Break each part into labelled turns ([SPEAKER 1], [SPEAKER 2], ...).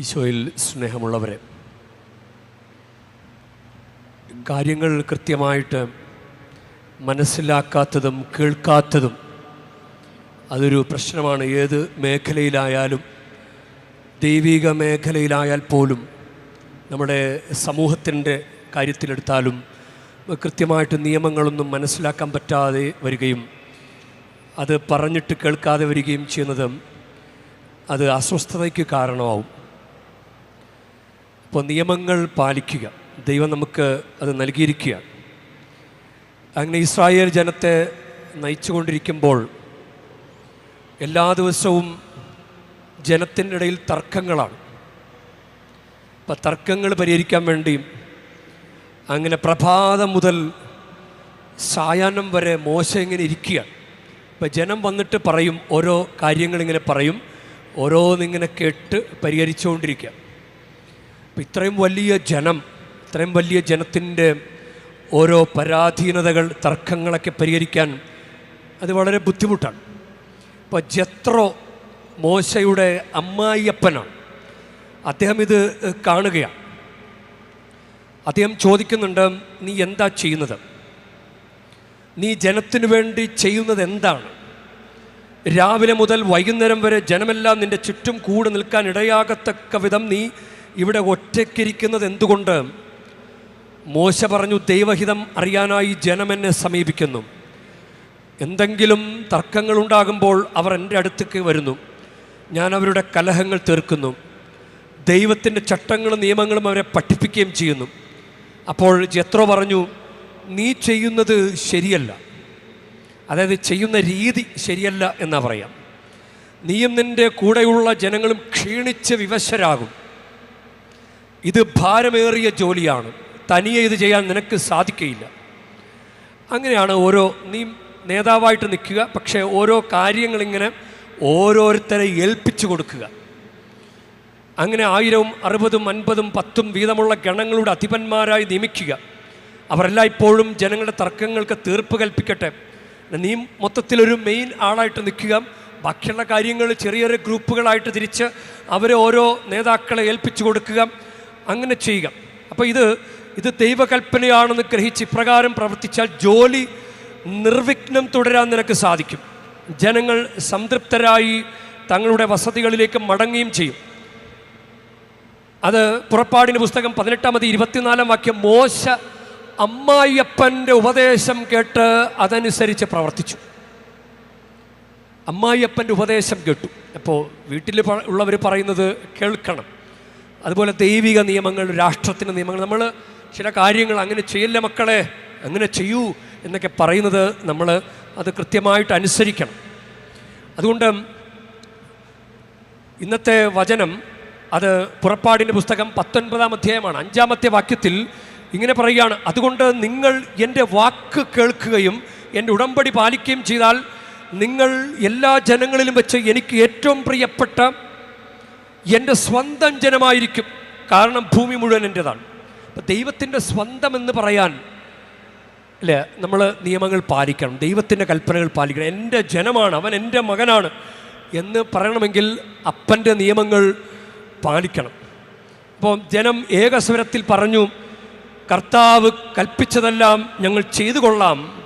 [SPEAKER 1] ഈശോയിൽ സ്നേഹമുള്ളവരെ കാര്യങ്ങൾ കൃത്യമായിട്ട് മനസ്സിലാക്കാത്തതും കേൾക്കാത്തതും അതൊരു പ്രശ്നമാണ്. ഏത് മേഖലയിലായാലും ദൈവിക മേഖലയിലായാൽ പോലും നമ്മുടെ സമൂഹത്തിന്റെ കാര്യത്തിലെടുത്താലും കൃത്യമായിട്ട് നിയമങ്ങളൊന്നും മനസ്സിലാക്കാൻ പറ്റാതെ വരികയും അത് പറഞ്ഞിട്ട് കേൾക്കാതെ വരികയും ചെയ്യുന്നത് അത് അസ്വസ്ഥതയ്ക്ക് കാരണമാവും. അപ്പോൾ നിയമങ്ങൾ പാലിക്കുക. ദൈവം നമുക്ക് അത് നൽകിയിരിക്കുകയാണ്. അങ്ങനെ ഇസ്രായേൽ ജനത്തെ നയിച്ചുകൊണ്ടിരിക്കുമ്പോൾ എല്ലാ ദിവസവും ജനത്തിന്റെ ഇടയിൽ തർക്കങ്ങളാണ്. അപ്പം തർക്കങ്ങൾ പരിഹരിക്കാൻ വേണ്ടി അങ്ങനെ പ്രഭാതം മുതൽ സായാഹ്നം വരെ മോശ ഇങ്ങനെ ഇരിക്കുകയാണ്. ഇപ്പം ജനം വന്നിട്ട് പറയും ഓരോ കാര്യങ്ങളിങ്ങനെ പറയും ഓരോന്നിങ്ങനെ കേട്ട് പരിഹരിച്ചുകൊണ്ടിരിക്കുക അപ്പം ഇത്രയും വലിയ ജനം ഇത്രയും വലിയ ജനത്തിന്റെ ഓരോ പരാധീനതകൾ തർക്കങ്ങളൊക്കെ പരിഹരിക്കാൻ അത് വളരെ ബുദ്ധിമുട്ടാണ്. ഇപ്പോൾ ജത്രോ മോശയുടെ അമ്മായിയപ്പനാണ്. അദ്ദേഹം ഇത് കാണുകയാണ്. അദ്ദേഹം ചോദിക്കുന്നുണ്ട് നീ എന്താ ചെയ്യുന്നത്? നീ ജനത്തിനു വേണ്ടി ചെയ്യുന്നത് എന്താണ്? രാവിലെ മുതൽ വൈകുന്നേരം വരെ ജനമെല്ലാം നിന്റെ ചുറ്റും കൂടെ നിൽക്കാൻ ഇടയാകത്തക്ക വിധം നീ ഇവിടെ ഒറ്റയ്ക്കിരിക്കുന്നത് എന്തുകൊണ്ട്? മോശ പറഞ്ഞു ദൈവഹിതം അറിയാനായി ജനമെന്നെ സമീപിക്കുന്നു. എന്തെങ്കിലും തർക്കങ്ങളുണ്ടാകുമ്പോൾ അവർ എന്റെ അടുത്തേക്ക് വരുന്നു. ഞാൻ അവരുടെ കലഹങ്ങൾ തീർക്കുന്നു. ദൈവത്തിന്റെ ചട്ടങ്ങളും നിയമങ്ങളും അവരെ പഠിപ്പിക്കുകയും ചെയ്യുന്നു. അപ്പോൾ ജത്രോ പറഞ്ഞു നീ ചെയ്യുന്നത് ശരിയല്ല. അതായത് ചെയ്യുന്ന രീതി ശരിയല്ല എന്നാ പറയാം. നീയും നിന്റെ കൂടെയുള്ള ജനങ്ങളും ക്ഷീണിച്ച് വിവശരാകും. ഇത് ഭാരമേറിയ ജോലിയാണ്. തനിയെ ഇത് ചെയ്യാൻ നിനക്ക് സാധിക്കയില്ല. അങ്ങനെയാണ് ഓരോ നീ നേതാവായിട്ട് നിൽക്കുക പക്ഷേ ഓരോ കാര്യങ്ങളിങ്ങനെ ഓരോരുത്തരെ ഏൽപ്പിച്ചു കൊടുക്കുക. അങ്ങനെ ആയിരവും അറുപതും അൻപതും പത്തും വീതമുള്ള ഗണങ്ങളുടെ അധിപന്മാരായി നിയമിക്കുക. അവരെല്ലാം ഇപ്പോഴും ജനങ്ങളുടെ തർക്കങ്ങൾക്ക് തീർപ്പ് കൽപ്പിക്കട്ടെ. നീ മൊത്തത്തിലൊരു മെയിൻ ആളായിട്ട് നിൽക്കുക. ബാക്കിയുള്ള കാര്യങ്ങൾ ചെറിയ ചെറിയ ഗ്രൂപ്പുകളായിട്ട് തിരിച്ച് അവരെ ഓരോ നേതാക്കളെ ഏൽപ്പിച്ചു കൊടുക്കുക. അങ്ങനെ ചെയ്യുക. അപ്പോൾ ഇത് ഇത് ദൈവകൽപ്പനയാണെന്ന് ഗ്രഹിച്ച് ഇപ്രകാരം പ്രവർത്തിച്ചാൽ ജോലി നിർവിഘ്നം തുടരാൻ നിനക്ക് സാധിക്കും. ജനങ്ങൾ സംതൃപ്തരായി തങ്ങളുടെ വസതികളിലേക്ക് മടങ്ങുകയും ചെയ്യും. അത് പുറപ്പാടിന്റെ പുസ്തകം പതിനെട്ടാമത് ഇരുപത്തിനാലാം വാക്യം മോശ അമ്മായിയപ്പന്റെ ഉപദേശം കേട്ട് അതനുസരിച്ച് പ്രവർത്തിച്ചു. അമ്മായിയപ്പന്റെ ഉപദേശം കേട്ടു. അപ്പോൾ വീട്ടിൽ ഉള്ളവർ പറയുന്നത് കേൾക്കണം. അതുപോലെ ദൈവിക നിയമങ്ങൾ രാഷ്ട്രത്തിന്റെ നിയമങ്ങൾ. നമ്മൾ ചില കാര്യങ്ങൾ അങ്ങനെ ചെയ്യില്ല മക്കളെ? അങ്ങനെ ചെയ്യൂ എന്നൊക്കെ പറയുന്നത് നമ്മൾ അത് കൃത്യമായിട്ട് അനുസരിക്കണം. അതുകൊണ്ട് ഇന്നത്തെ വചനം അത് പുറപ്പാടിന്റെ പുസ്തകം പത്തൊൻപതാം അധ്യായമാണ്. അഞ്ചാമത്തെ വാക്യത്തിൽ ഇങ്ങനെ പറയുകയാണ്. അതുകൊണ്ട് നിങ്ങൾ എന്റെ വാക്ക് കേൾക്കുകയും എന്റെ ഉടമ്പടി പാലിക്കുകയും ചെയ്താൽ നിങ്ങൾ എല്ലാ ജനങ്ങളിലും വെച്ച് എനിക്ക് ഏറ്റവും പ്രിയപ്പെട്ട എന്റെ സ്വന്തം ജനമായിരിക്കും. കാരണം ഭൂമി മുഴുവൻ എന്റെതാണ്. അപ്പം ദൈവത്തിന്റെ സ്വന്തം എന്ന് പറയാൻ അല്ലേ നമ്മൾ നിയമങ്ങൾ പാലിക്കണം. ദൈവത്തിന്റെ കൽപ്പനകൾ പാലിക്കണം. എന്റെ ജനമാണ് അവൻ എന്റെ മകനാണ് എന്ന് പറയണമെങ്കിൽ അപ്പന്റെ നിയമങ്ങൾ പാലിക്കണം. അപ്പോൾ ജനം ഏകസ്വരത്തിൽ പറഞ്ഞു കർത്താവ് കൽപ്പിച്ചതെല്ലാം ഞങ്ങൾ ചെയ്തു കൊള്ളാം.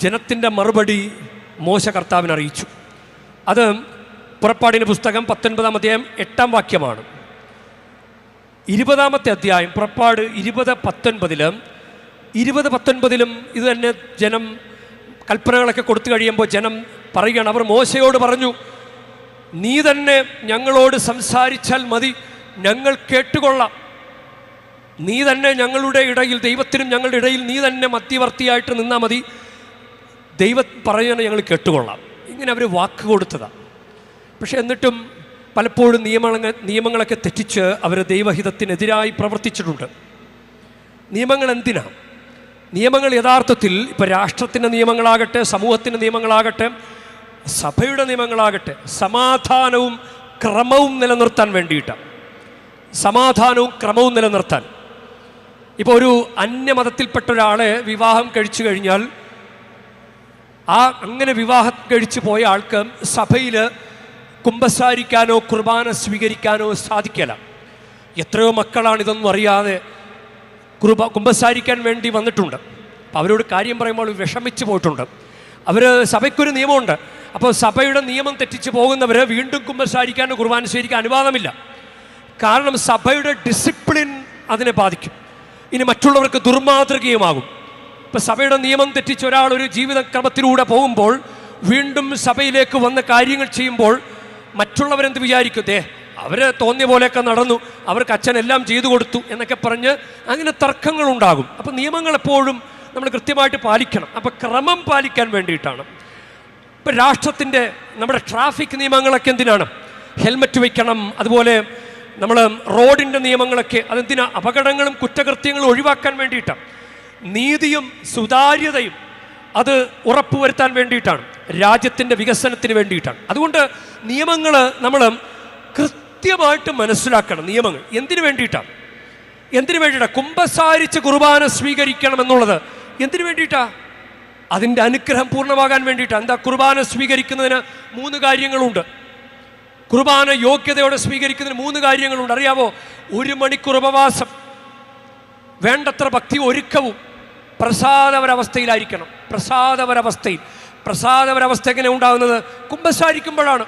[SPEAKER 1] ജനത്തിന്റെ മറുപടി മോശ കർത്താവിനെ അറിയിച്ചു. അത് പുറപ്പാടിന്റെ പുസ്തകം പത്തൊൻപതാം അധ്യായം എട്ടാം വാക്യമാണ്. ഇരുപതാമത്തെ അധ്യായം പുറപ്പാട് ഇരുപത് പത്തൊൻപതിൽ ഇരുപത് പത്തൊൻപതിലും ഇത് തന്നെ ജനം കൽപ്പനകളൊക്കെ കൊടുത്തു കഴിയുമ്പോൾ ജനം പറയുകയാണ് അവർ മോശയോട് പറഞ്ഞു നീ തന്നെ ഞങ്ങളോട് സംസാരിച്ചാൽ മതി ഞങ്ങൾ കേട്ടുകൊള്ളാം. നീ തന്നെ ഞങ്ങളുടെ ഇടയിൽ ദൈവത്തിനും ഞങ്ങളുടെ ഇടയിൽ നീ തന്നെ മധ്യവർത്തിയായിട്ട് നിന്നാൽ മതി. ദൈവം പറയുന്നത് ഞങ്ങൾ കേട്ടുകൊള്ളാം. ഇങ്ങനെ അവർ വാക്ക് കൊടുത്തതാണ് പക്ഷെ എന്നിട്ടും പലപ്പോഴും നിയമങ്ങൾ നിയമങ്ങളൊക്കെ തെറ്റിച്ച് അവർ ദൈവഹിതത്തിനെതിരായി പ്രവർത്തിച്ചിട്ടുണ്ട്. നിയമങ്ങൾ എന്തിനാണ് നിയമങ്ങൾ യഥാർത്ഥത്തിൽ ഇപ്പോൾ രാഷ്ട്രത്തിന്റെ നിയമങ്ങളാകട്ടെ സമൂഹത്തിന്റെ നിയമങ്ങളാകട്ടെ സഭയുടെ നിയമങ്ങളാകട്ടെ സമാധാനവും ക്രമവും നിലനിർത്താൻ വേണ്ടിയിട്ടാണ് സമാധാനവും ക്രമവും നിലനിർത്താൻ. ഇപ്പോൾ ഒരു അന്യമതത്തിൽപ്പെട്ട ഒരാളെ വിവാഹം കഴിച്ചു കഴിഞ്ഞാൽ ആ അങ്ങനെ വിവാഹം കഴിച്ചു പോയ ആൾക്ക് സഭയിൽ കുമ്പസാരിക്കാനോ കുർബാന സ്വീകരിക്കാനോ സാധിക്കില്ല എത്രയോ മക്കളാണ് ഇതൊന്നും അറിയാതെ കുർബ കുമ്പസാരിക്കാൻ വേണ്ടി വന്നിട്ടുണ്ട്. അപ്പോൾ അവരോട് കാര്യം പറയുമ്പോൾ വിഷമിച്ചു പോയിട്ടുണ്ട്. അവർ സഭയ്ക്കൊരു നിയമമുണ്ട്. അപ്പോൾ സഭയുടെ നിയമം തെറ്റിച്ച് പോകുന്നവർ വീണ്ടും കുമ്പസാരിക്കാനോ കുർബാന സ്വീകരിക്കാൻ അനുവാദമില്ല. കാരണം സഭയുടെ ഡിസിപ്ലിൻ അതിനെ ബാധിക്കും. ഇനി മറ്റുള്ളവർക്ക് ദുർമാതൃകയുമാകും. ഇപ്പം സഭയുടെ നിയമം തെറ്റിച്ച് ഒരാൾ ഒരു ജീവിതക്രമത്തിലൂടെ പോകുമ്പോൾ വീണ്ടും സഭയിലേക്ക് വന്ന കാര്യങ്ങൾ ചെയ്യുമ്പോൾ മറ്റുള്ളവരെന്ത് വിചാരിക്കും? ദേ അവർ തോന്നിയ പോലെയൊക്കെ നടന്നു. അവർക്ക് അച്ഛൻ എല്ലാം ചെയ്തു കൊടുത്തു എന്നൊക്കെ പറഞ്ഞ് അങ്ങനെ തർക്കങ്ങളുണ്ടാകും. അപ്പം നിയമങ്ങൾ എപ്പോഴും നമ്മൾ കൃത്യമായിട്ട് പാലിക്കണം. അപ്പം ക്രമം പാലിക്കാൻ വേണ്ടിയിട്ടാണ്. ഇപ്പം രാഷ്ട്രത്തിന്റെ നമ്മുടെ ട്രാഫിക് നിയമങ്ങളൊക്കെ എന്തിനാണ്? ഹെൽമറ്റ് വയ്ക്കണം അതുപോലെ നമ്മൾ റോഡിന്റെ നിയമങ്ങളൊക്കെ അതെന്തിനാ? അപകടങ്ങളും കുറ്റകൃത്യങ്ങളും ഒഴിവാക്കാൻ വേണ്ടിയിട്ടാണ്. നീതിയും സുതാര്യതയും അത് ഉറപ്പുവരുത്താൻ വേണ്ടിയിട്ടാണ്. രാജ്യത്തിന്റെ വികസനത്തിന് വേണ്ടിയിട്ടാണ്. അതുകൊണ്ട് നിയമങ്ങൾ നമ്മൾ കൃത്യമായിട്ട് മനസ്സിലാക്കണം നിയമങ്ങൾ. എന്തിനു വേണ്ടിയിട്ടാണ്? എന്തിനു വേണ്ടിയിട്ടാണ്? കുമ്പസാരിച്ച് കുർബാന സ്വീകരിക്കണം എന്നുള്ളത് എന്തിനു വേണ്ടിയിട്ടാണ് അതിന്റെ അനുഗ്രഹം പൂർണമാകാൻ വേണ്ടിയിട്ടാണ്. എന്താ കുർബാന സ്വീകരിക്കുന്നതിന് മൂന്ന് കാര്യങ്ങളുണ്ട്. കുർബാന യോഗ്യതയോടെ സ്വീകരിക്കുന്നതിന് മൂന്ന് കാര്യങ്ങളുണ്ട്. അറിയാവോ? ഒരു മണിക്കൂർ ഉപവാസം വേണ്ടത്ര ഭക്തി ഒരുക്കവും പ്രസാദപരവസ്ഥയിലായിരിക്കണം പ്രസാദപരവസ്ഥയിൽ പ്രസാദപരവസ്ഥ എങ്ങനെ ഉണ്ടാകുന്നത് കുമ്പസാരിക്കുമ്പോഴാണ്.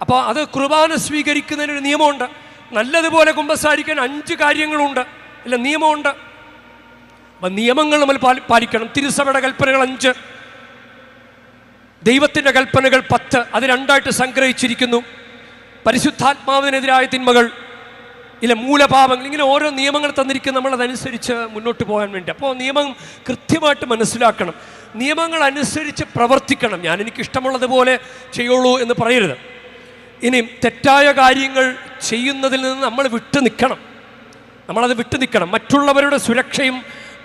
[SPEAKER 1] അപ്പോൾ അത് കുർബാന സ്വീകരിക്കുന്നതിനൊരു നിയമമുണ്ട്. നല്ലതുപോലെ കുമ്പസാരിക്കാൻ അഞ്ച് കാര്യങ്ങളുണ്ട്. ഇല്ല നിയമമുണ്ട്. അപ്പം നിയമങ്ങൾ നമ്മൾ പാലി- പാലിക്കണം. തിരുസഭയുടെ കൽപ്പനകൾ അഞ്ച്. ദൈവത്തിന്റെ കൽപ്പനകൾ പത്ത്. അത് രണ്ടായിട്ട് സംഗ്രഹിച്ചിരിക്കുന്നു. പരിശുദ്ധാത്മാവിനെതിരായ തിന്മകൾ ഇല്ല മൂലഭാവങ്ങൾ ഇങ്ങനെ ഓരോ നിയമങ്ങൾ തന്നിരിക്കുന്ന നമ്മൾ അതനുസരിച്ച് മുന്നോട്ട് പോകാൻ വേണ്ടി. അപ്പോൾ നിയമം കൃത്യമായിട്ട് മനസ്സിലാക്കണം. നിയമങ്ങൾ അനുസരിച്ച് പ്രവർത്തിക്കണം. ഞാൻ എനിക്ക് ഇഷ്ടമുള്ളതുപോലെ ചെയ്യുള്ളൂ എന്ന് പറയരുത്. ഇനി തെറ്റായ കാര്യങ്ങൾ ചെയ്യുന്നതിൽ നിന്ന് നമ്മൾ വിട്ടു നിൽക്കണം. നമ്മളത് വിട്ടു നിൽക്കണം. മറ്റുള്ളവരുടെ സുരക്ഷയും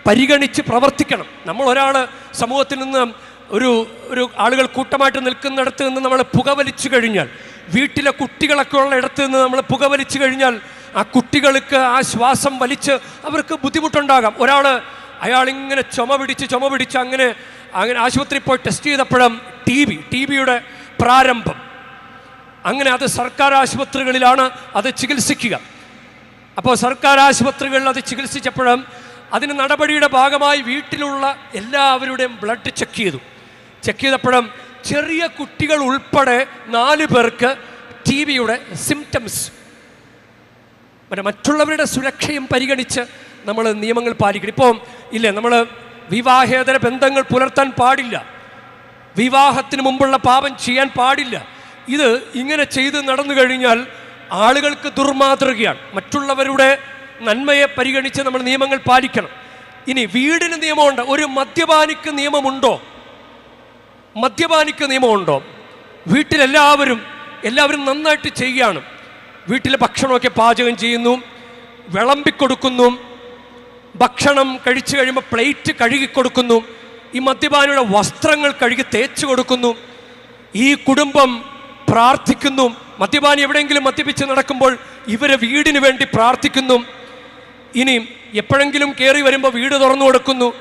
[SPEAKER 1] പരിഗണിച്ച് പ്രവർത്തിക്കണം. നമ്മൾ ഒരാൾ സമൂഹത്തിൽ നിന്ന് ഒരു ഒരു ആളുകൾ കൂട്ടമായിട്ട് നിൽക്കുന്നിടത്ത് നിന്ന് നമ്മൾ പുകവലിച്ചു കഴിഞ്ഞാൽ വീട്ടിലെ കുട്ടികളൊക്കെ ഉള്ള ഇടത്ത് നിന്ന് നമ്മൾ പുകവലിച്ചു കഴിഞ്ഞാൽ ആ കുട്ടികൾക്ക് ആ ശ്വാസം വലിച്ച് അവർക്ക് ബുദ്ധിമുട്ടുണ്ടാകാം. ഒരാൾ അയാൾ ഇങ്ങനെ ചുമ പിടിച്ച് ചുമ പിടിച്ച് അങ്ങനെ അങ്ങനെ ആശുപത്രിയിൽ പോയി ടെസ്റ്റ് ചെയ്തപ്പോഴും ടി ബി ടി ബിയുടെ പ്രാരംഭം. അങ്ങനെ അത് സർക്കാർ ആശുപത്രികളിലാണ് അത് ചികിത്സിക്കുക. അപ്പോൾ സർക്കാർ ആശുപത്രികളിൽ അത് ചികിത്സിച്ചപ്പോഴും അതിന് നടപടിയുടെ ഭാഗമായി വീട്ടിലുള്ള എല്ലാവരുടെയും ബ്ലഡ് ചെക്ക് ചെയ്തു. ചെക്ക് ചെയ്തപ്പോഴും ചെറിയ കുട്ടികൾ ഉൾപ്പെടെ നാല് പേർക്ക് ടി വിയുടെ സിംറ്റംസ് മറ്റുള്ളവരുടെ സുരക്ഷയും പരിഗണിച്ച് നമ്മൾ നിയമങ്ങൾ പാലിക്കണം. ഇപ്പം ഇല്ലേ നമ്മൾ വിവാഹേതര ബന്ധങ്ങൾ പുലർത്താൻ പാടില്ല. വിവാഹത്തിന് മുമ്പുള്ള പാപം ചെയ്യാൻ പാടില്ല. ഇത് ഇങ്ങനെ ചെയ്ത് നടന്നു കഴിഞ്ഞാൽ ആളുകൾക്ക് ദുർമാതൃകയാണ്. മറ്റുള്ളവരുടെ നന്മയെ പരിഗണിച്ച് നമ്മൾ നിയമങ്ങൾ പാലിക്കണം. ഇനി വീടിന് നിയമമുണ്ട്. ഒരു മദ്യപാനിക്ക് നിയമമുണ്ടോ? മദ്യപാനിക്ക് നിയമമുണ്ടോ? വീട്ടിലെല്ലാവരും എല്ലാവരും നന്നായിട്ട് ചെയ്യുകയാണ് വീട്ടിലെ ഭക്ഷണമൊക്കെ പാചകം ചെയ്യുന്നു വിളമ്പിക്കൊടുക്കുന്നു ഭക്ഷണം കഴിച്ചു കഴിയുമ്പോൾ പ്ലേറ്റ് കഴുകി കൊടുക്കുന്നു. ഈ മദ്യപാനിയുടെ വസ്ത്രങ്ങൾ കഴുകി തേച്ച് കൊടുക്കുന്നു. ഈ കുടുംബം പ്രാർത്ഥിക്കുന്നു. മദ്യപാനി എവിടെയെങ്കിലും മദ്യപിച്ച് നടക്കുമ്പോൾ ഇവരെ വീടിന് വേണ്ടി പ്രാർത്ഥിക്കുന്നു. ഇനി എപ്പോഴെങ്കിലും കയറി വരുമ്പോൾ വീട് തുറന്നു കൊടുക്കുന്നു.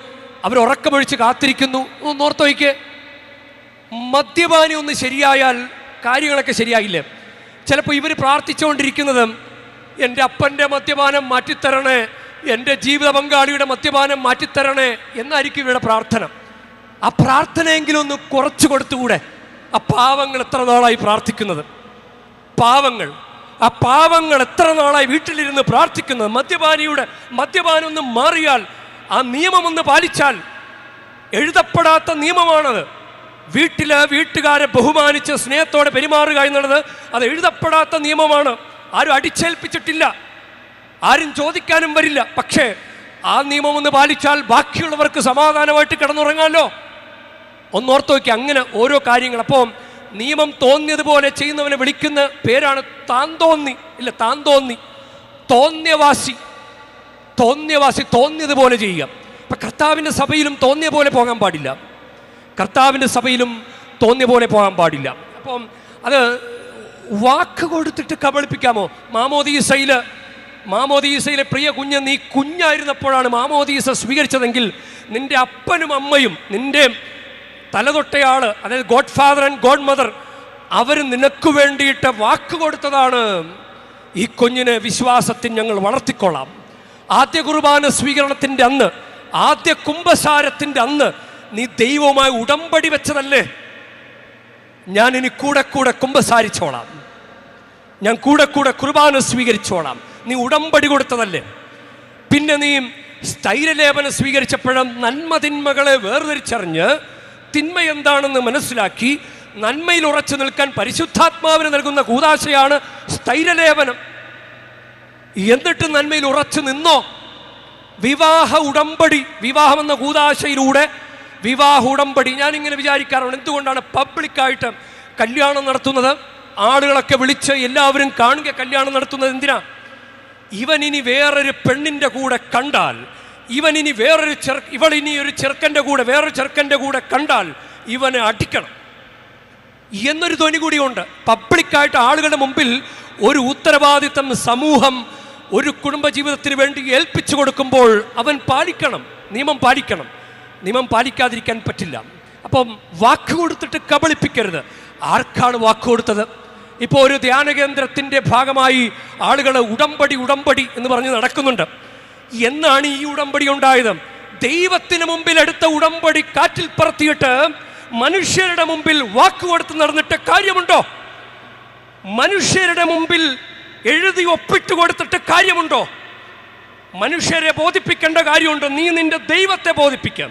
[SPEAKER 1] അവർ ഉറക്കമൊഴിച്ച് കാത്തിരിക്കുന്നു. ഓർത്ത് വയ്ക്കേ മദ്യപാനി ഒന്ന് ശരിയായാൽ കാര്യങ്ങളൊക്കെ ശരിയായില്ലേ? ചിലപ്പോൾ ഇവർ പ്രാർത്ഥിച്ചുകൊണ്ടിരിക്കുന്നത് എന്റെ അപ്പന്റെ മദ്യപാനം മാറ്റിത്തരണേ. എന്റെ ജീവിത പങ്കാളിയുടെ മദ്യപാനം മാറ്റിത്തരണേ എന്നായിരിക്കും ഇവിടെ പ്രാർത്ഥന. ആ പ്രാർത്ഥനയെങ്കിലും ഒന്ന് കുറച്ചു കൊടുത്തുകൂടെ? ആ പാവങ്ങൾ എത്ര നാളായി പ്രാർത്ഥിക്കുന്നത്? പാവങ്ങൾ. ആ പാവങ്ങൾ എത്ര നാളായി വീട്ടിലിരുന്ന് പ്രാർത്ഥിക്കുന്നത്? മദ്യപാനിയുടെ മദ്യപാനം ഒന്ന് മാറിയാൽ ആ നിയമം ഒന്ന് പാലിച്ചാൽ എഴുതപ്പെടാത്ത നിയമമാണത്. വീട്ടിൽ വീട്ടുകാരെ ബഹുമാനിച്ച് സ്നേഹത്തോടെ പെരുമാറുക എന്നുള്ളത് അത് എഴുതപ്പെടാത്ത നിയമമാണ്. ആരും അടിച്ചേൽപ്പിച്ചിട്ടില്ല. ആരും ചോദിക്കാനും വരില്ല. പക്ഷേ ആ നിയമം ഒന്ന് പാലിച്ചാൽ ബാക്കിയുള്ളവർക്ക് സമാധാനമായിട്ട് കിടന്നുറങ്ങാമല്ലോ ഒന്നോർത്ത് നോക്കി അങ്ങനെ ഓരോ കാര്യങ്ങൾ. അപ്പോൾ നിയമം തോന്നിയതുപോലെ ചെയ്യുന്നവനെ വിളിക്കുന്ന പേരാണ് താൻ തോന്നി ഇല്ല താൻ തോന്നി തോന്നിയവാസി. തോന്നിയവാസി തോന്നിയതുപോലെ ചെയ്യുക. അപ്പം കർത്താവിന്റെ സഭയിലും തോന്നിയ പോലെ പോകാൻ പാടില്ല. കർത്താവിന്റെ സഭയിലും തോന്നിയ പോലെ പോകാൻ പാടില്ല. അപ്പം അത് വാക്ക് കൊടുത്തിട്ട് കബളിപ്പിക്കാമോ? മാമോദീസയിൽ മാമോദീസയിലെ പ്രിയ കുഞ്ഞ് നീ കുഞ്ഞായിരുന്നപ്പോഴാണ് മാമോദീസ സ്വീകരിച്ചതെങ്കിൽ നിന്റെ അപ്പനും അമ്മയും നിന്റെ തലതൊട്ടയാൾ അതായത് god father and god mother അവർ നിനക്ക് വേണ്ടിയിട്ട് വാക്ക് കൊടുത്തതാണ്. ഈ കുഞ്ഞിനെ വിശ്വാസത്തിൽ ഞങ്ങൾ വളർത്തിക്കൊള്ളാം. ആദ്യ കുർബാന സ്വീകരണത്തിന്റെ അന്ന് ആദ്യ കുംഭസാരത്തിന്റെ അന്ന് നീ ദൈവവുമായി ഉടമ്പടി വെച്ചതല്ലേ? ഞാൻ ഇനി കൂടെ കൂടെ കുംഭസാരിച്ചോളാം. ഞാൻ കൂടെ കൂടെ കുർബാന സ്വീകരിച്ചോളാം. നീ ഉടമ്പടി കൊടുത്തതല്ലേ? പിന്നെ നീ സ്ഥൈര്യലേപനം സ്വീകരിച്ചപ്പോഴും നന്മ തിന്മകളെ വേർതിരിച്ചറിഞ്ഞ് തിന്മ എന്താണെന്ന് മനസ്സിലാക്കി നന്മയിൽ ഉറച്ചു നിൽക്കാൻ പരിശുദ്ധാത്മാവിന് നൽകുന്ന കൂതാശയാണ് സ്ഥൈര്യലേപനം എന്നിട്ട് നന്മയിൽ ഉറച്ചു നിന്നോ? വിവാഹ ഉടമ്പടി വിവാഹമെന്ന കൂതാശയിലൂടെ വിവാഹ ഉടമ്പടി. ഞാനിങ്ങനെ വിചാരിക്കാറുണ്ട് എന്തുകൊണ്ടാണ് പബ്ലിക്കായിട്ട് കല്യാണം നടത്തുന്നത്? ആളുകളൊക്കെ വിളിച്ച് എല്ലാവരും കാണുക കല്യാണം നടത്തുന്നത് എന്തിനാ? ഇവൻ ഇനി വേറൊരു പെണ്ണിന്റെ കൂടെ കണ്ടാൽ ഇവൻ ഇനി വേറൊരു ചെറു ഇവൾ ഇനി ഒരു ചെറുക്കന്റെ കൂടെ വേറൊരു ചെറുക്കന്റെ കൂടെ കണ്ടാൽ ഇവനെ അടിക്കണം. എന്നൊരു ധ്വനി കൂടിയുണ്ട്. പബ്ലിക്കായിട്ട് ആളുകളുടെ മുമ്പിൽ ഒരു ഉത്തരവാദിത്തം സമൂഹം ഒരു കുടുംബജീവിതത്തിന് വേണ്ടി ഏൽപ്പിച്ചു കൊടുക്കുമ്പോൾ അവൻ പാലിക്കണം നിയമം പാലിക്കണം. നിയമം പാലിക്കാതിരിക്കാൻ പറ്റില്ല. അപ്പം വാക്ക് കൊടുത്തിട്ട് കബളിപ്പിക്കരുത്. ആർക്കാണ് വാക്ക് കൊടുത്തത്? ഇപ്പോൾ ഒരു ധ്യാന കേന്ദ്രത്തിന്റെ ഭാഗമായി ആളുകൾ ഉടമ്പടി ഉടമ്പടി എന്ന് പറഞ്ഞ് നടക്കുന്നുണ്ട്. എന്നാണ് ഈ ഉടമ്പടി ഉണ്ടായത്? ദൈവത്തിന് മുമ്പിൽ എടുത്ത ഉടമ്പടി കാറ്റിൽ പറത്തിയിട്ട് മനുഷ്യരുടെ മുമ്പിൽ വാക്ക് കൊടുത്ത് നടന്നിട്ട് കാര്യമുണ്ടോ? മനുഷ്യരുടെ മുമ്പിൽ എഴുതി ഒപ്പിട്ട് കൊടുത്തിട്ട് കാര്യമുണ്ടോ? മനുഷ്യരെ ബോധിപ്പിക്കേണ്ട കാര്യമുണ്ടോ. നീ നിന്റെ ദൈവത്തെ ബോധിപ്പിക്കാം.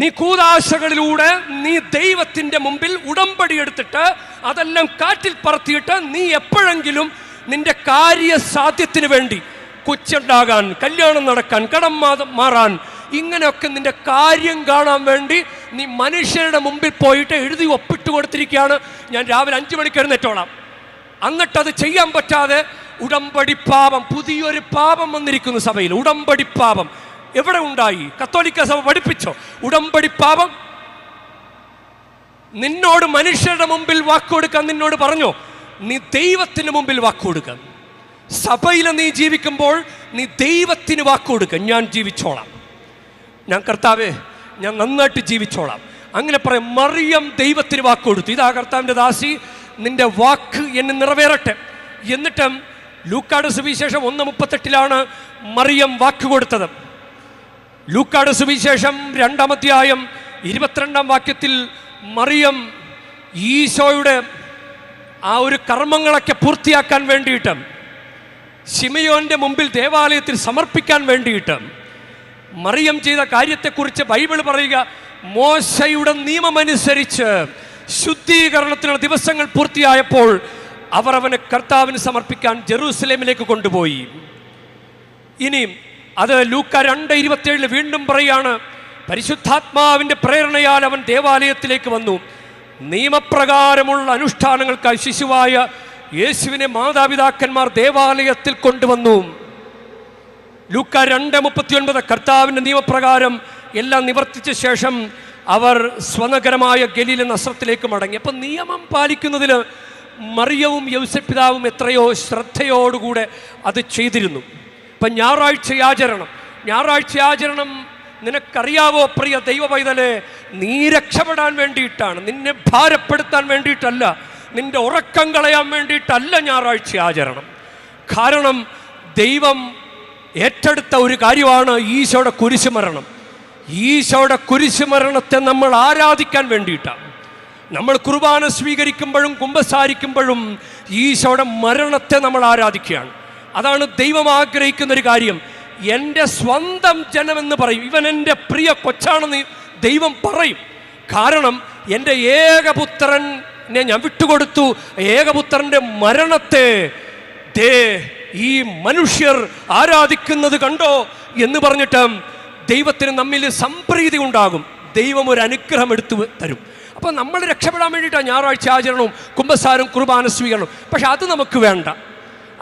[SPEAKER 1] നീ കൂതാശകളിലൂടെ നീ ദൈവത്തിന്റെ മുമ്പിൽ ഉടമ്പടി എടുത്തിട്ട് അതെല്ലാം കാറ്റിൽ പറത്തിയിട്ട് നീ എപ്പോഴെങ്കിലും നിന്റെ കാര്യസാധ്യത്തിന് വേണ്ടി കൊച്ചുണ്ടാകാൻ കല്യാണം നടക്കാൻ കടം മാറാൻ ഇങ്ങനെയൊക്കെ നിന്റെ കാര്യം കാണാൻ വേണ്ടി നീ മനുഷ്യരുടെ മുമ്പിൽ പോയിട്ട് എഴുതി ഒപ്പിട്ട് കൊടുത്തിരിക്കുകയാണ്. ഞാൻ രാവിലെ അഞ്ചു മണിക്ക് എഴുന്നേറ്റോളാം. എന്നിട്ടത് ചെയ്യാൻ പറ്റാതെ ഉടമ്പടി പാപം പുതിയൊരു പാപം വന്നിരിക്കുന്നു സഭയിൽ. ഉടമ്പടി പാപം. എവിടെ ഉണ്ടായി? കത്തോലിക്ക സഭ പഠിപ്പിച്ചോ? ഉടമ്പടി പാപം. നിന്നോട് മനുഷ്യരുടെ മുമ്പിൽ വാക്കുകൊടുക്കാൻ നിന്നോട് പറഞ്ഞോ? നീ ദൈവത്തിന് മുമ്പിൽ വാക്കുകൊടുക്കാൻ സഭയിൽ നീ ജീവിക്കുമ്പോൾ നീ ദൈവത്തിന് വാക്കുകൊടുക്കുക ഞാൻ ജീവിച്ചോളാം. ഞാൻ കർത്താവേ ഞാൻ നന്നായിട്ട് ജീവിച്ചോളാം. അങ്ങനെ പറയാം മറിയം ദൈവത്തിന് വാക്കുകൊടുത്തു ഇതാ കർത്താവിന്റെ ദാസി നിന്റെ വാക്ക് എന്നെ നിറവേറട്ടെ. എന്നിട്ടും ലൂക്കാട് സുവിശേഷം ഒന്ന് മുപ്പത്തെട്ടിലാണ് മറിയം വാക്ക് കൊടുത്തത്. ലൂക്കാട് സുവിശേഷം രണ്ടാമധ്യായം ഇരുപത്തിരണ്ടാം വാക്യത്തിൽ മറിയം ഈശോയുടെ ആ ഒരു കർമ്മങ്ങളൊക്കെ പൂർത്തിയാക്കാൻ വേണ്ടിയിട്ട് ശിമയോന്റെ മുമ്പിൽ ദേവാലയത്തിൽ സമർപ്പിക്കാൻ വേണ്ടിയിട്ട് മറിയം ചെയ്ത കാര്യത്തെക്കുറിച്ച് ബൈബിൾ പറയുക മോശയുടെ നിയമമനുസരിച്ച് ശുദ്ധീകരണത്തിനുള്ള ദിവസങ്ങൾ പൂർത്തിയായപ്പോൾ അവർ അവനെ കർത്താവിന് സമർപ്പിക്കാൻ ജെറൂസലേമിലേക്ക് കൊണ്ടുപോയി. ഇനി അത് ലൂക്ക രണ്ട് ഇരുപത്തിയേഴിൽ വീണ്ടും പറയാണ് പരിശുദ്ധാത്മാവിന്റെ പ്രേരണയാൽ അവൻ ദേവാലയത്തിലേക്ക് വന്നു. നിയമപ്രകാരമുള്ള അനുഷ്ഠാനങ്ങൾക്കായി ശിശുവായ യേശുവിനെ മാതാപിതാക്കന്മാർ ദേവാലയത്തിൽ കൊണ്ടുവന്നു. ലൂക്ക രണ്ട് മുപ്പത്തിയൊൻപത് കർത്താവിന്റെ നിയമപ്രകാരം എല്ലാം നിവർത്തിച്ച ശേഷം അവർ സ്വനഗരമായ ഗലീല നസ്രത്തിലേക്ക് മടങ്ങി. അപ്പം നിയമം പാലിക്കുന്നതിൽ മറിയവും യൗസപിതാവും എത്രയോ ശ്രദ്ധയോടുകൂടെ അത് ചെയ്തിരുന്നു. ഇപ്പം ഞായറാഴ്ച ആചരണം. ഞായറാഴ്ച ആചരണം നിനക്കറിയാവോ പ്രിയ ദൈവ പൈതലെ നീ രക്ഷപ്പെടാൻ വേണ്ടിയിട്ടാണ്. നിന്നെ ഭാരപ്പെടുത്താൻ വേണ്ടിയിട്ടല്ല. നിന്റെ ഉറക്കം കളയാൻ വേണ്ടിയിട്ടല്ല ഞായറാഴ്ച ആചരണം. കാരണം ദൈവം ഏറ്റെടുത്ത ഒരു കാര്യമാണ് ഈശോയുടെ കുരിശുമരണം. ഈശോയുടെ കുരിശുമരണത്തെ നമ്മൾ ആരാധിക്കാൻ വേണ്ടിയിട്ടാണ്. നമ്മൾ കുർബാന സ്വീകരിക്കുമ്പോഴും കുമ്പസാരിക്കുമ്പോഴും ഈശോയുടെ മരണത്തെ നമ്മൾ ആരാധിക്കുകയാണ്. അതാണ് ദൈവം ആഗ്രഹിക്കുന്ന ഒരു കാര്യം. എന്റെ സ്വന്തം ജനമെന്ന് പറയും. ഇവൻ എന്റെ പ്രിയ കൊച്ചാണെന്ന് ദൈവം പറയും. കാരണം എന്റെ ഏകപുത്രനെ ഞാൻ വിട്ടുകൊടുത്തു. ഏകപുത്രന്റെ മരണത്തെ ദേ ഈ മനുഷ്യർ ആരാധിക്കുന്നത് കണ്ടോ എന്ന് പറഞ്ഞിട്ട് ദൈവത്തിന് നമ്മിൽ സംപ്രീതി ഉണ്ടാകും. ദൈവം ഒരു അനുഗ്രഹം എടുത്തു തരും. അപ്പോൾ നമ്മൾ രക്ഷപ്പെടാൻ വേണ്ടിയിട്ടാണ് ഞായറാഴ്ച ആചരണവും കുംഭസാരം കുർബാന സ്വീകരണവും. പക്ഷെ അത് നമുക്ക് വേണ്ട.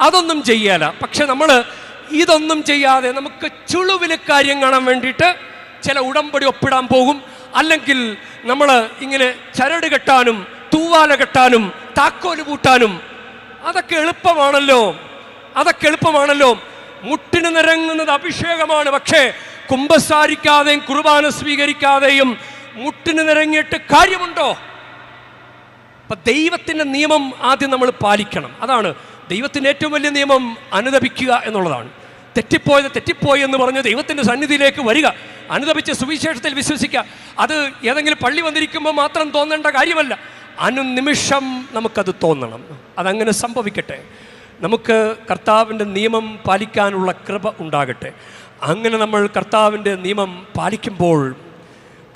[SPEAKER 1] അതൊന്നും ചെയ്യാല. പക്ഷെ നമ്മൾ ഇതൊന്നും ചെയ്യാതെ നമുക്ക് ചുളുവിൽ കാര്യം കാണാൻ വേണ്ടിയിട്ട് ചില ഉടമ്പടി ഒപ്പിടാൻ പോകും. അല്ലെങ്കിൽ നമ്മൾ ഇങ്ങനെ ചരട് കെട്ടാനും തൂവാല കെട്ടാനും താക്കോൽ കൂട്ടാനും അതൊക്കെ എളുപ്പമാണല്ലോ. അതൊക്കെ എളുപ്പമാണല്ലോ. മുട്ടിന് നിരങ്ങുന്നത് അഭിഷേകമാണ്. പക്ഷേ കുംഭസാരിക്കാതെയും കുർബാന സ്വീകരിക്കാതെയും മുട്ടിന് നിരങ്ങിയിട്ട് കാര്യമുണ്ടോ? അപ്പം ദൈവത്തിന്റെ നിയമം ആദ്യം നമ്മൾ പാലിക്കണം. അതാണ് ദൈവത്തിന്റെ ഏറ്റവും വലിയ നിയമം അനുദപിക്കുക എന്നുള്ളതാണ്. തെറ്റിപ്പോയത് തെറ്റിപ്പോയി എന്ന് പറഞ്ഞ് ദൈവത്തിന്റെ സന്നിധിയിലേക്ക് വരിക. അനുദപിച്ച് സുവിശേഷത്തിൽ വിശ്വസിക്കുക. അത് ഏതെങ്കിലും പള്ളി വന്നിരിക്കുമ്പോൾ മാത്രം തോന്നേണ്ട കാര്യമല്ല. അനുനിമിഷം നമുക്കത് തോന്നണം. അതങ്ങനെ സംഭവിക്കട്ടെ. നമുക്ക് കർത്താവിന്റെ നിയമം പാലിക്കാനുള്ള കൃപ ഉണ്ടാകട്ടെ. അങ്ങനെ നമ്മൾ കർത്താവിന്റെ നിയമം പാലിക്കുമ്പോൾ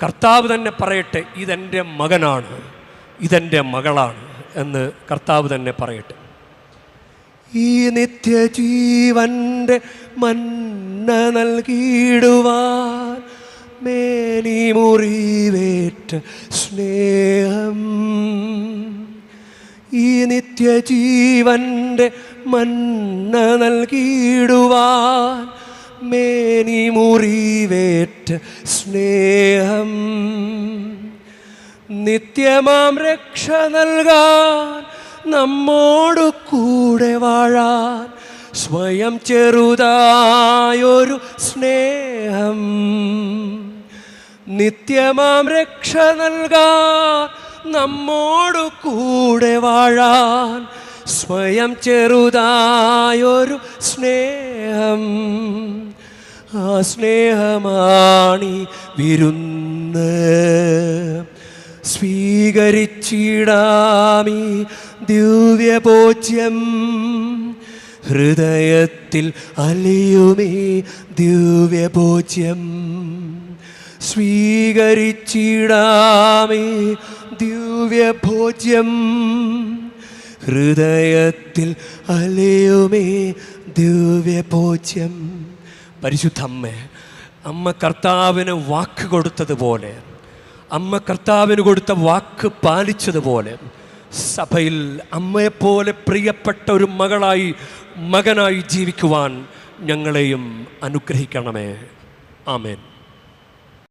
[SPEAKER 1] കർത്താവ് തന്നെ പറയട്ടെ ഇതെന്റെ മകനാണ്. ഇതെന്റെ മകളാണ് എന്ന് കർത്താവ് തന്നെ പറയട്ടെ. ഈ നിത്യജീവന്റെ മന്ന നൽകിയിടുവാൻ മേനി മുറിവേറ്റ സ്നേഹം. ഈ നിത്യജീവന്റെ മന്ന നൽകിയിടുവാൻ മേനി മുറിവേറ്റ സ്നേഹം. നിത്യമാം രക്ഷ നൽകാൻ നമ്മോടു കൂടെ വാഴാൻ സ്വയം ചെറുതായൊരു സ്നേഹം. നിത്യമാം രക്ഷ നൽകാൻ നമ്മോടു കൂടെ വാഴാൻ സ്വയം ചെറുതായൊരു സ്നേഹം. ആ സ്നേഹമാണി വിരുന്ന്. സ്വീകരിച്ചിടാമീ ദിവ്യപോച്യം ഹൃദയത്തിൽ അലിയുമേ ദിവ്യപോച്യം സ്വീകരിച്ചിടാമി ദിവ്യഭോജ്യം ഹൃദയത്തിൽ അലയുമേ ദിവ്യഭോജ്യം പരിശുദ്ധ അമ്മ അമ്മ കർത്താവിന് വാക്ക് കൊടുത്തതുപോലെ അമ്മ കർത്താവിന് കൊടുത്ത വാക്ക് പാലിച്ചതുപോലെ സഭയിൽ അമ്മയെപ്പോലെ പ്രിയപ്പെട്ട ഒരു മകളായി മകനായി ജീവിക്കുവാൻ ഞങ്ങളെയും അനുഗ്രഹിക്കണമേ. ആമേൻ.